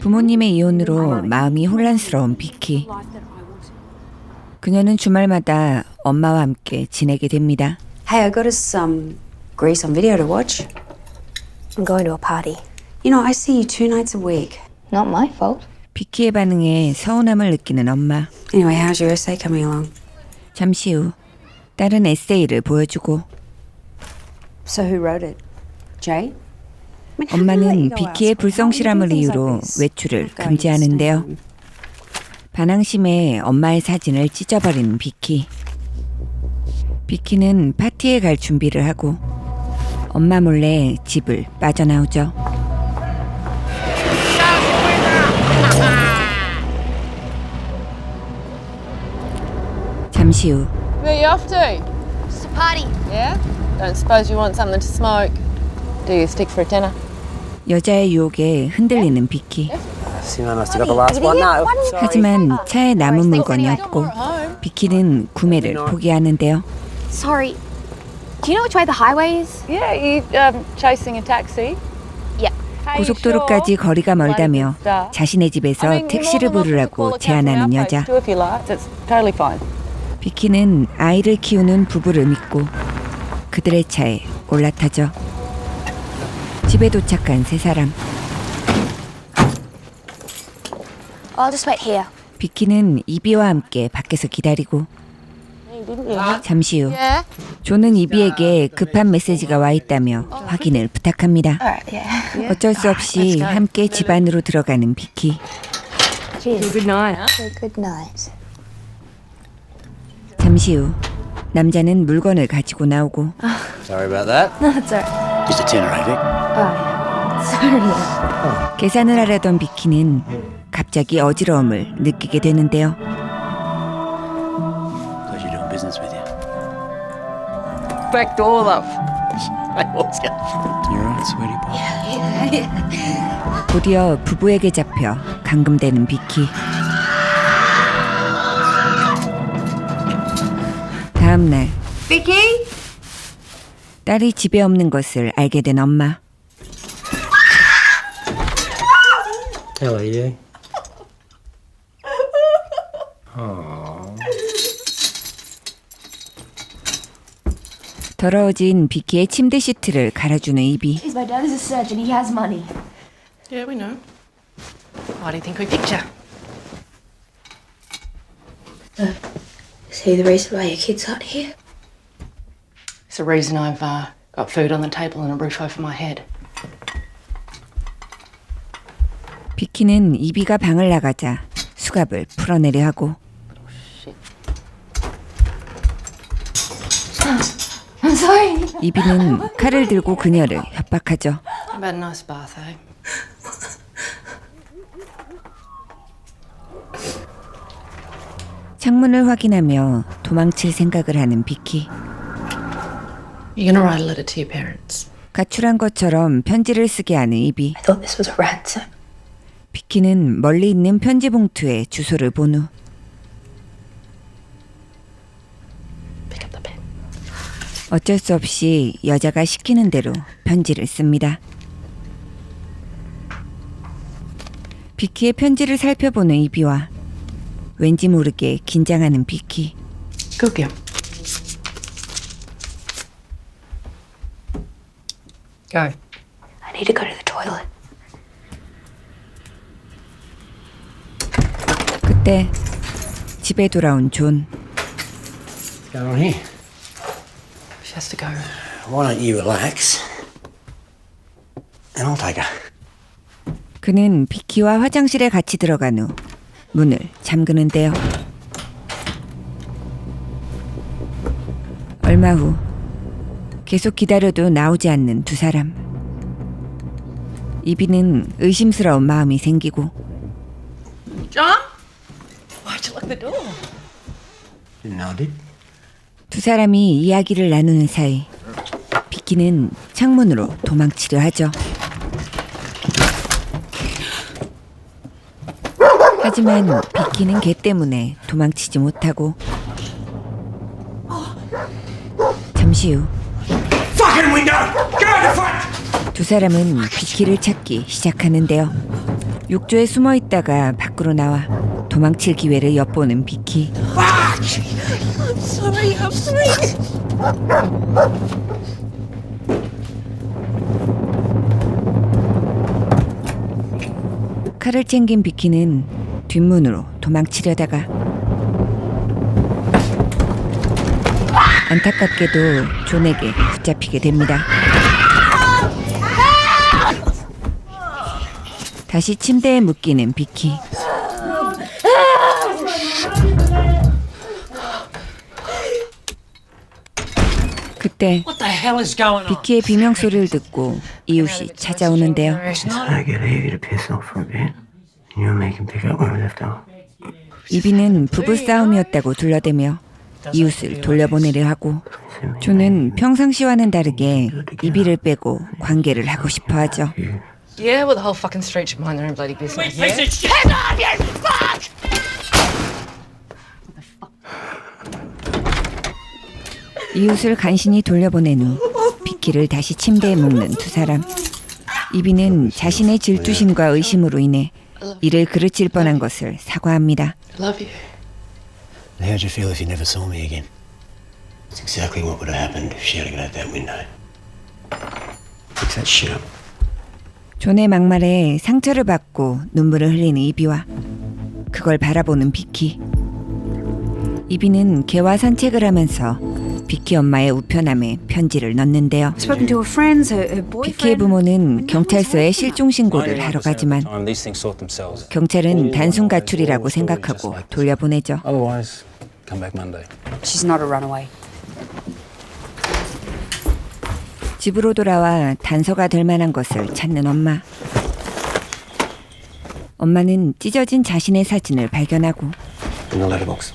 부모님의 이혼으로 마음이 혼란스러운 비키. 그녀는 주말마다 엄마와 함께 지내게 됩니다. Hey, I got us some Grease on video to watch. I'm going to a party. You know, I see you two nights a week. Not my fault. 비키의 반응에 서운함을 느끼는 엄마. Anyway, how's your essay coming along? 잠시 후 딸은 에세이를 보여주고 So who wrote it? Jay? 엄마는 비키의 elsewhere? 불성 How do you 실험을 do things 이유로? 외출을 금지하는데요. 반항심에 엄마의 사진을 찢어버리는 비키. 비키는 파티에 갈 준비를 하고 엄마 몰래 집을 빠져나오죠. 잠시 후 Where you off to? It's a party. Yeah? Don't suppose you want something to smoke? Do you stick for a tenner? 여자의 유혹에 흔들리는 비키. 하지만 차에 남은 물건이 없고. 비키는 구매를 포기하는데요. Sorry. Do you know which way the highway is? Yeah, you um, chasing a taxi? Yeah. 고속도로까지 sure? 거리가 멀다며 자신의 집에서 택시를 부르라고 제안하는 여자. 비키는 아이를 키우는 부부를 믿고 그들의 차에 올라타죠. 집에 도착한 세 사람. I'll just wait here. 비키는 이비와 함께 밖에서 기다리고 잠시 후 Yeah. 조는 이비에게 급한 메시지가 와 있다며 확인을 부탁합니다. Yeah. 어쩔 수 없이 함께 집 안으로 들어가는 비키. Cheers. Good night. Good night. 잠시 후 남자는 물건을 가지고 나오고 Sorry about that. That's alright. Just a tenner, eh, Vic? Oh, yeah. Sorry. 계산을 하려던 비키는 갑자기 어지러움을 느끼게 되는데요. Pleasure doing business with you. Back door, love. I always get. You're right, sweetie pie. 곧이어 부부에게 잡혀 감금되는 비키. 다음 날 Vicky? 딸이 집에 없는 것을 알게 된 엄마. How are you? 더러워진 비키의 침대 시트를 갈아주는 이비. Because my dad is a surgeon. He has money. Yeah, we know. Why do you think we picked you? See the reason why your kids aren't here? It's the reason I've uh, got food on the table and a roof over my head. 비키는 이비가 방을 나가자 수갑을 풀어내려 하고 I'm sorry. 이비는 칼을 들고 그녀를 협박하죠. How about a nice bath, eh? 창문을 확인하며 도망칠 생각을 하는 비키. You're gonna write a letter to your parents. 가출한 것처럼 편지를 쓰게 하는 이비. I thought this was a ransom. 비키는 멀리 있는 편지 봉투에 주소를 본 후 Pick up the pen. 어쩔 수 없이 여자가 시키는 대로 편지를 씁니다. 비키의 편지를 살펴보는 이비와 왠지 모르게 긴장하는 비키. Girl. Go. I need to go to the toilet. 그때 집에 돌아온 존. What's going on here? She has to go. Why don't you relax? And I'll take her. 그는 비키와 화장실에 같이 들어간 후 문을 잠그는데요. 얼마 후 계속 기다려도 나오지 않는 두 사람. 이비는 의심스러운 마음이 생기고 John? Why'd you lock the door? Didn't know did. 두 사람이 이야기를 나누는 사이 비키는 창문으로 도망치려 하죠. 하지만 비키는 개 때문에 도망치지 못하고 잠시 후 두! 사람은 비키를 찾기 시작하는데요. 욕조에 숨어 있다가 밖으로 나와 도망칠 기회를 엿보는 비키. 칼을 챙긴 비키는 뒷문으로 도망치려다가 안타깝게도 존에게 붙잡히게 됩니다. 다시 침대에 묶이는 비키. 그때 What the hell is going on? 비키의 비명 소리를 듣고 이웃이 찾아오는데요. It's no good. Leave you to piss off for a bit. You and me can pick up where we left off. 이비는 부부 싸움이었다고 둘러대며 이웃을 돌려보내려 하고 존은 평상시와는 다르게 이비를 빼고 관계를 하고 싶어 하죠. Yeah, well, the whole fucking street should mind their own bloody business. Yeah? 이웃을 간신히 돌려보낸 후 비키를 다시 침대에 묶는 두 사람. 이비는 자신의 질투심과 의심으로 인해 이를 그르칠 뻔한 것을 사과합니다. Love you. How'd you feel if you never saw me again? It's exactly what would have happened if she had got out that window. Fix that shit up. 존의 막말에 상처를 받고 눈물을 흘리는 이비와 그걸 바라보는 비키. 이비는 개와 산책을 하면서 비키 엄마의 우편함에 편지를 넣는데요. Spoken to her friends, her, her 비키의. 부모는 경찰서에 실종 신고를 하러 가지만. 경찰은 단순 가출이라고 생각하고 돌려보내죠. 집으로 돌아와 단서가 될 만한 것을 찾는 엄마. 엄마는 찢어진 자신의 사진을 발견하고 In the letterbox.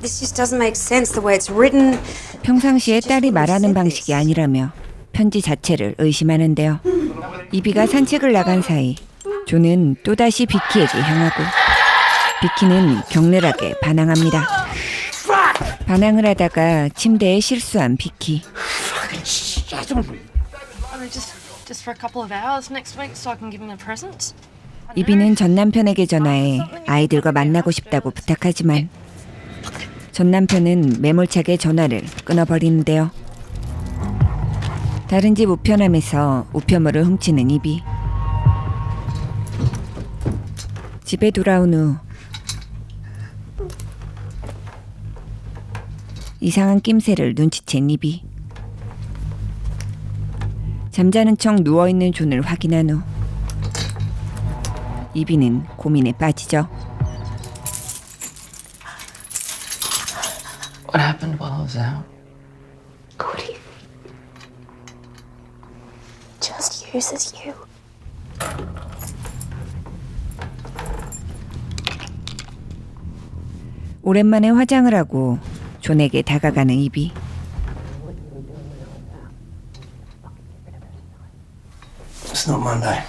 This just doesn't make sense the way it's written. 평상시에 딸이 말하는 방식이 아니라며 편지 자체를 의심하는데요. 이비가 산책을 나간 사이 조는 또다시 비키에게 향하고 비키는 격렬하게 반항합니다. 반항을 하다가 침대에 실수한 비키. I mean, just, just for a couple of hours next week so I can give him a present. 이비는 전 남편에게 전화해 아이들과 만나고 싶다고 부탁하지만 전 남편은 매몰차게 전화를 끊어버리는데요. 다른 집 우편함에서 우편물을 훔치는 이비. 집에 돌아온 후 이상한 낌새를 눈치챈 이비. 잠자는 척 누워있는 존을 확인한 후 이비는 고민에 빠지죠. What was out? Cody just uses you. 오랜만에 화장을 하고 존에게 다가가는 이비. It's not Monday.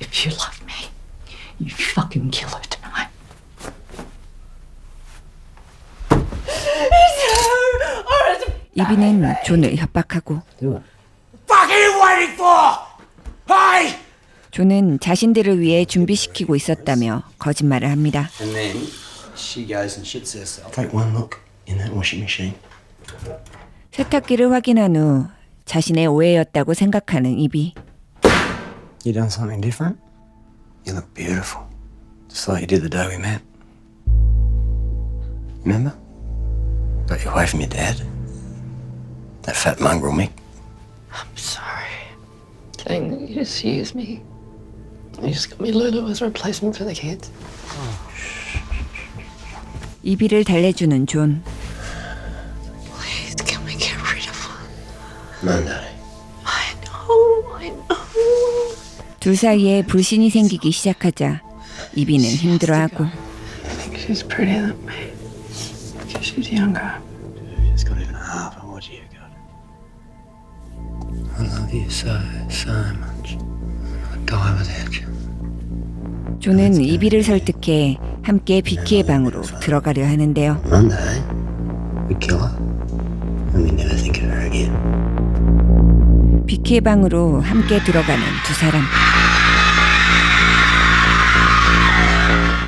If you love me, you fucking kill her 이비는 존을 협박하고 Do it. fuck are you waiting for? Hey! 존은 자신들을 위해 준비시키고 있었다며 거짓말을 합니다. And then she goes and shits herself. Take one look in that washing machine. 세탁기를 확인한 후 자신의 오해였다고 생각하는 이비. You done something different? You look beautiful. Just like you did the day we met. Remember? Got you away from your dad. That fat mongrel Mick. I'm sorry. Saying that you just used me. You just got me Lulu as a replacement for the kids. 이비를 달래주는 존. Please, can we get rid of her? Monday. I know, I know. 둘 사이에 불신이 생기기 시작하자 이비는 힘들어하고 I think she's prettier than me. Because she's younger. She's got even half of what you 존은 이비를 설득해 함께 비키의 방으로 들어가려 하는데요. 비키의 방으로 함께 들어가는 두 사람.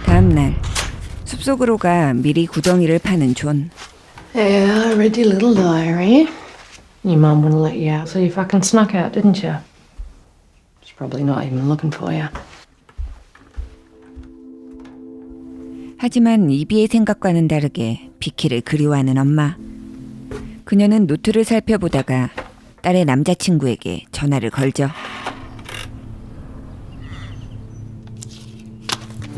다음 날 숲속으로 가 미리 구덩이를 파는 존. Yeah, I read your little diary. Your mum wouldn't let you out, so you fucking snuck out, didn't you? She's probably not even looking for you. 하지만 이비의 생각과는 다르게 비키를 그리워하는 엄마. 그녀는 노트를 살펴보다가 딸의 남자친구에게 전화를 걸죠.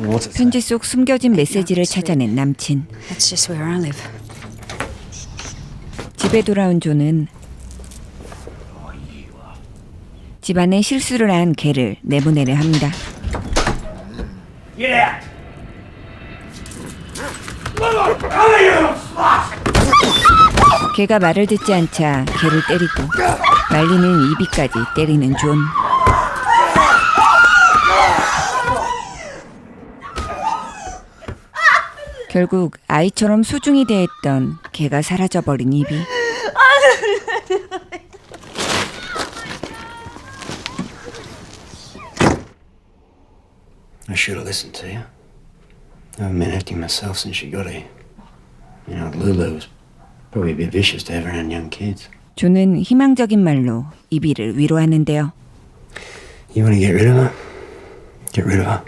What's it say? 편지 속 숨겨진 메시지를 찾아낸 남친. That's just where I live. 집에 돌아온 존은 집안에 실수를 한 개를 내보내려 합니다. Slut! 개가 말을 듣지 않자 개를 때리고 말리는 이비까지 때리는 존. 결국 아이처럼 소중히 대했던 개가 사라져버린 이비. Should have listened to you. I haven't been acting myself since she got here. You know, Lulu was probably a bit vicious to have around young kids. 존은 희망적인 말로 이비를 위로하는데요. You want to get rid of her? Get rid of her.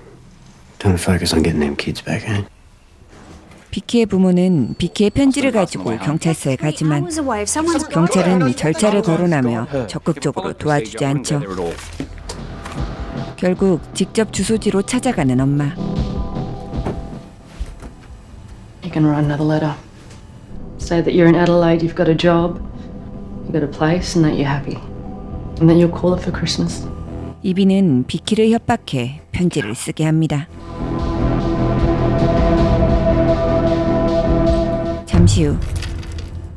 Time to focus on getting them kids back, eh? 비키의 부모는 비키의 편지를 가지고 경찰서에 가지만 경찰은 절차를 거론하며 적극적으로 도와주지 않죠. 결국 직접 주소지로 찾아가는 엄마. You can write another letter. Say that you're in Adelaide, you've got a job, you've got a place, and that you're happy. And then you'll call it for Christmas. 이비는 비키를 협박해 편지를 쓰게 합니다. 잠시 후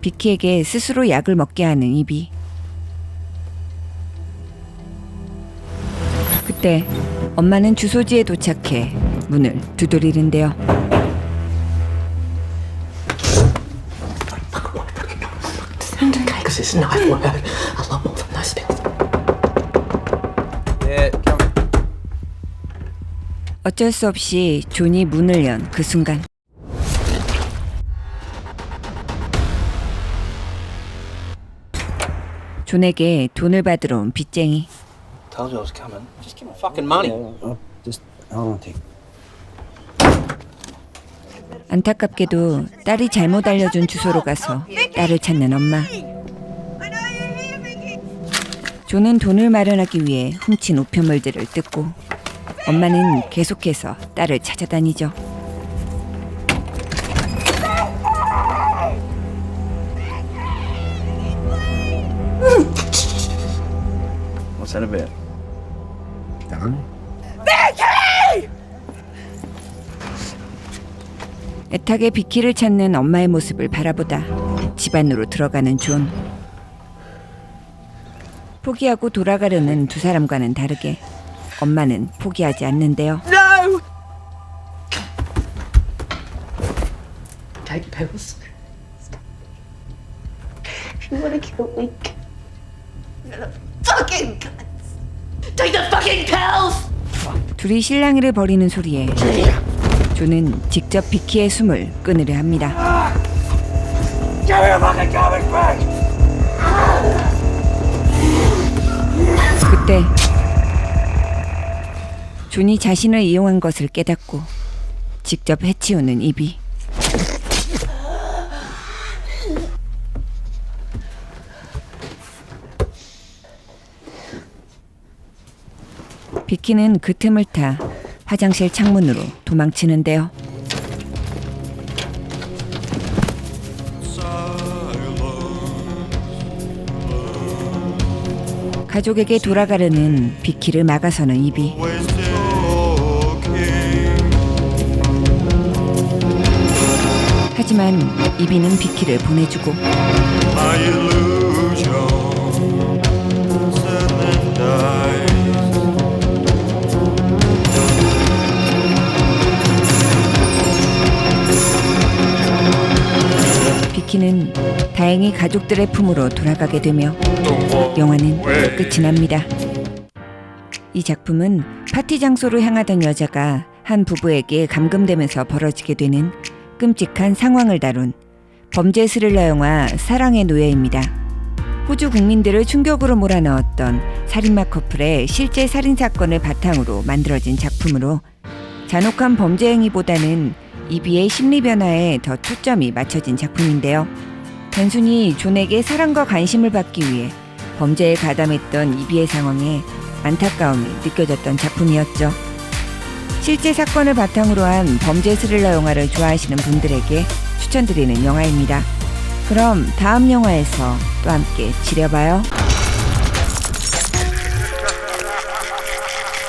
비키에게 스스로 약을 먹게 하는 이비. 그때 엄마는 주소지에 도착해 문을 두드리는데요. 어쩔 수 없이 존이 문을 연 그 순간 존에게 돈을 받으러 온 빚쟁이 Told you I was coming. Just give me fucking money. Oh, just hold on, Tick. 안타깝게도 딸이 잘못 알려준 주소로 가서 딸을 찾는 엄마 존은 돈을 마련하기 위해 훔친 우편물들을 뜯고 엄마는 계속해서 딸을 찾아다니죠 What's that about? 애타게 비키를 찾는 엄마의 모습을 바라보다 집 안으로 들어가는 존. 포기하고 돌아가려는 두 사람과는 다르게 엄마는 포기하지 않는데요. Take pills. You want to kill me? Fucking cunts! Take the fucking pills! 둘이 실랑이를 벌이는 소리에 존은 직접 비키의 숨을 끊으려 합니다. 그때 존이 자신을 이용한 것을 깨닫고 직접 해치우는 이비. 비키는 그 틈을 타 화장실 창문으로 도망치는데요. 가족에게 돌아가려는 비키를 막아서는 이비. 하지만 이비는 비키를 보내주고 키는 다행히 가족들의 품으로 돌아가게 되며 영화는 끝이 납니다. 이 작품은 파티 장소로 향하던 여자가 한 부부에게 감금되면서 벌어지게 되는 끔찍한 상황을 다룬 범죄 스릴러 영화 사랑의 노예입니다. 호주 국민들을 충격으로 몰아넣었던 살인마 커플의 실제 살인 사건을 바탕으로 만들어진 작품으로 잔혹한 범죄 행위보다는 이비의 심리 변화에 더 초점이 맞춰진 작품인데요. 단순히 존에게 사랑과 관심을 받기 위해 범죄에 가담했던 이비의 상황에 안타까움이 느껴졌던 작품이었죠. 실제 사건을 바탕으로 한 범죄 스릴러 영화를 좋아하시는 분들에게 추천드리는 영화입니다. 그럼 다음 영화에서 또 함께 지려봐요.